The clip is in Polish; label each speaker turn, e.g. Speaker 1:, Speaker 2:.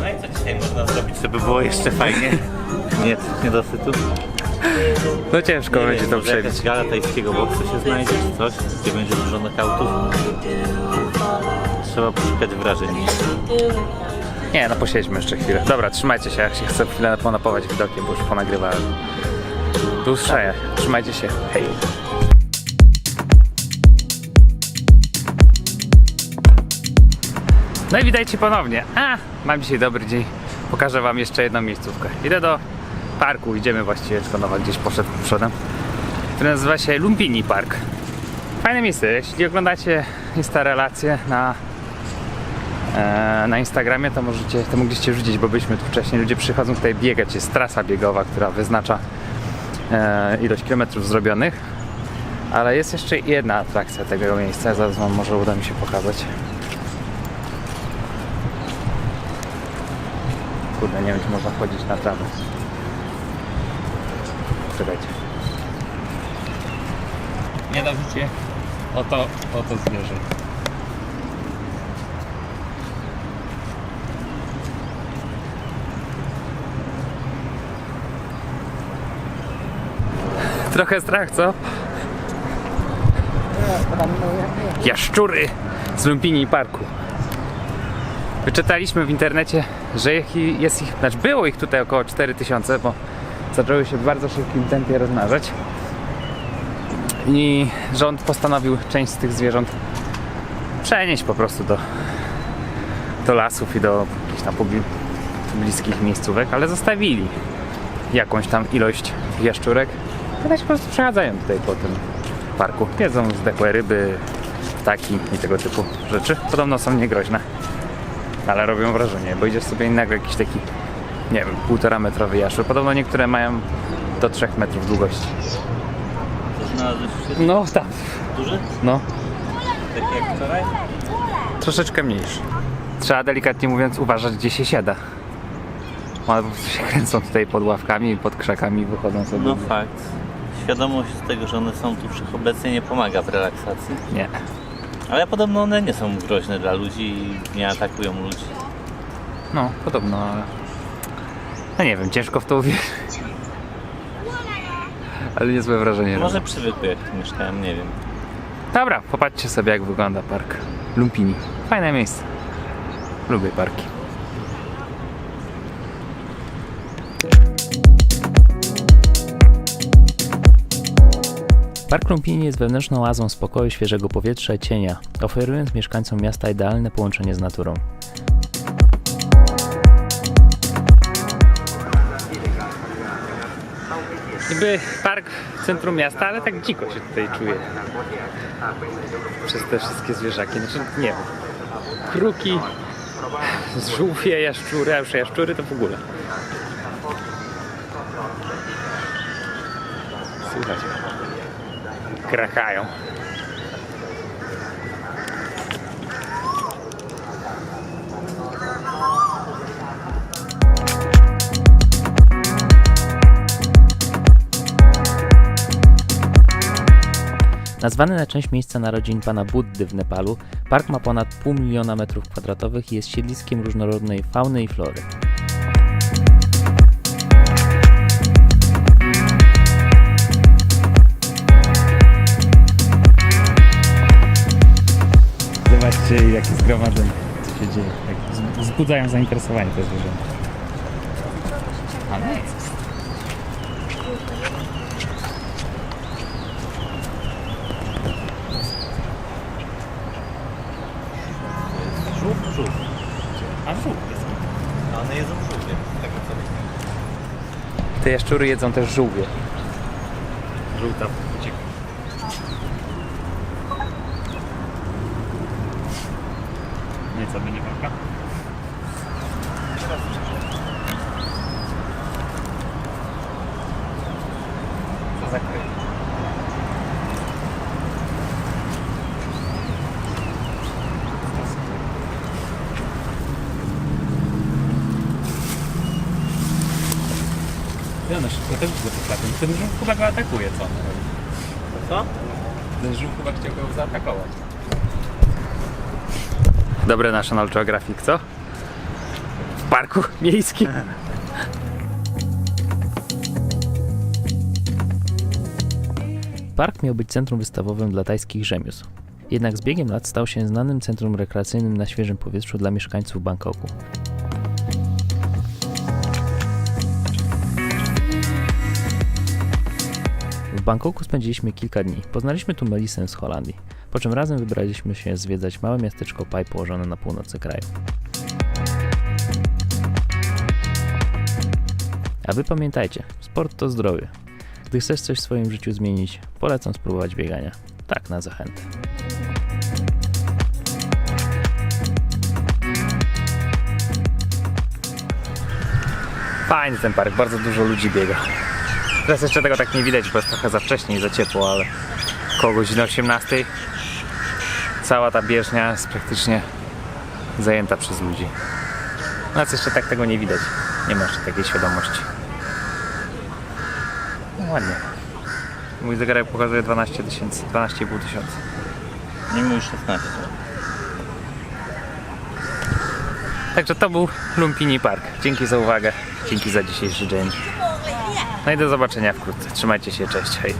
Speaker 1: No i co dzisiaj można zrobić, żeby było jeszcze fajnie? Nie, niedosytu.
Speaker 2: No ciężko będzie to
Speaker 1: może jakaś
Speaker 2: przebić.
Speaker 1: gala tajskiego boksu się znajdzie, czy coś, gdzie będzie dużo nokautów. Trzeba poszukać wrażeń.
Speaker 2: Nie, no posiedźmy jeszcze chwilę. Dobra, trzymajcie się, jak się chcę chwilę ponapować widokiem, bo już ponagrywałem. Do usłyszenia. Trzymajcie się. Hej. No i witajcie ponownie. A, mam dzisiaj dobry dzień. Pokażę wam jeszcze jedną miejscówkę. Idę do parku, idziemy właściwie, tylko Nowak gdzieś poszedł przodem. Który nazywa się Lumpini Park. Fajne miejsce. Jeśli oglądacie Insta relacje na e, na Instagramie, to możecie, to mogliście wrzucić, bo byliśmy tu wcześniej. Ludzie przychodzą tutaj biegać. Jest trasa biegowa, która wyznacza e, ilość kilometrów zrobionych. Ale jest jeszcze jedna atrakcja tego miejsca. Zaraz wam może uda mi się pokazać. Kurde, nie wiem, czy można wchodzić na trawę. Czekajcie. Nie da życie. Oto, oto zwierzę. Trochę strach, co? Jaszczury z Lumpini Parku. Wyczytaliśmy w internecie, że jest ich, znaczy było ich tutaj około 4000, bo zaczęły się w bardzo szybkim tempie rozmnażać. I rząd postanowił część z tych zwierząt przenieść po prostu do, do lasów i do jakichś tam bliskich miejscówek, ale zostawili jakąś tam ilość jaszczurek. One się po prostu przechadzają tutaj po tym parku. Jedzą zdechłe ryby, ptaki i tego typu rzeczy. Podobno są niegroźne, ale robią wrażenie, bo idziesz sobie innego jakiś taki, nie wiem, półtora metrowy jaszczur. Podobno niektóre mają do 3 metrów długości.
Speaker 1: Znalazłeś się
Speaker 2: No tam,
Speaker 1: duży?
Speaker 2: no,
Speaker 1: Taki jak wczoraj?
Speaker 2: troszeczkę mniejszy. Trzeba delikatnie mówiąc uważać, gdzie się siada. One po prostu się kręcą tutaj pod ławkami, pod krzakami, wychodzą sobie.
Speaker 1: No fakt. Świadomość tego, że one są tu wszechobecnie nie pomaga w relaksacji.
Speaker 2: Nie.
Speaker 1: Ale podobno one nie są groźne dla ludzi i nie atakują ludzi.
Speaker 2: No, podobno, ale... No nie wiem, ciężko w to uwierzyć. Ale niezłe wrażenie.
Speaker 1: Może przywykły jak tu mieszkałem, nie wiem.
Speaker 2: Dobra, popatrzcie sobie jak wygląda park Lumpini. Fajne miejsce. Lubię parki. Park Lumpini jest wewnętrzną oazą spokoju, świeżego powietrza i cienia, oferując mieszkańcom miasta idealne połączenie z naturą. Niby park w centrum miasta, ale tak dziko się tutaj czuje. Przez te wszystkie zwierzaki. Znaczy, nie wiem. Kruki, żółwie, jaszczury, a już jaszczury to w ogóle. Słuchajcie. Krakają. Nazwany na część miejsca narodzin pana Buddy w Nepalu, park ma ponad pół miliona metrów kwadratowych i jest siedliskiem różnorodnej fauny i flory. Zobaczcie, jakie zgromadzenie, co się dzieje. Jak z- wzbudzają zainteresowanie te zwierzęta. Ale jest.
Speaker 1: Żółw, żółw.
Speaker 2: A żółw jest.
Speaker 1: A one jedzą żółwie, z tego co wiem.
Speaker 2: Te jaszczury jedzą też żółwie. Żółta ucieka. Nie, co będzie walka? Co za kryj? I one szybko też go potrafią. Ten żółw chyba go atakuje, co on robi?
Speaker 1: Co?
Speaker 2: Ten żółw chyba chciał go zaatakować. Dobre National Geographic, co? W parku miejskim.
Speaker 3: Park miał być centrum wystawowym dla tajskich rzemiosł. Jednak z biegiem lat stał się znanym centrum rekreacyjnym na świeżym powietrzu dla mieszkańców Bangkoku. W Bangkoku spędziliśmy kilka dni. Poznaliśmy tu Melisę z Holandii, po czym razem wybraliśmy się zwiedzać małe miasteczko Pai położone na północy kraju. A wy pamiętajcie, sport to zdrowie. Gdy chcesz coś w swoim życiu zmienić, polecam spróbować biegania. Tak, na zachętę.
Speaker 2: Fajny ten park, bardzo dużo ludzi biega. Teraz jeszcze tego tak nie widać, bo jest trochę za wcześnie i za ciepło, ale koło godziny 18 cała ta bieżnia jest praktycznie zajęta przez ludzi. Nas jeszcze tak tego nie widać. Nie ma jeszcze takiej świadomości. No ładnie. Mój zegarek pokazuje 12 tysięcy, 12,5 tysiąca.
Speaker 1: Nie mój 16.
Speaker 2: Także to był Lumpini Park. Dzięki za uwagę. Dzięki za dzisiejszy dzień. No i do zobaczenia wkrótce. Trzymajcie się, cześć, hej.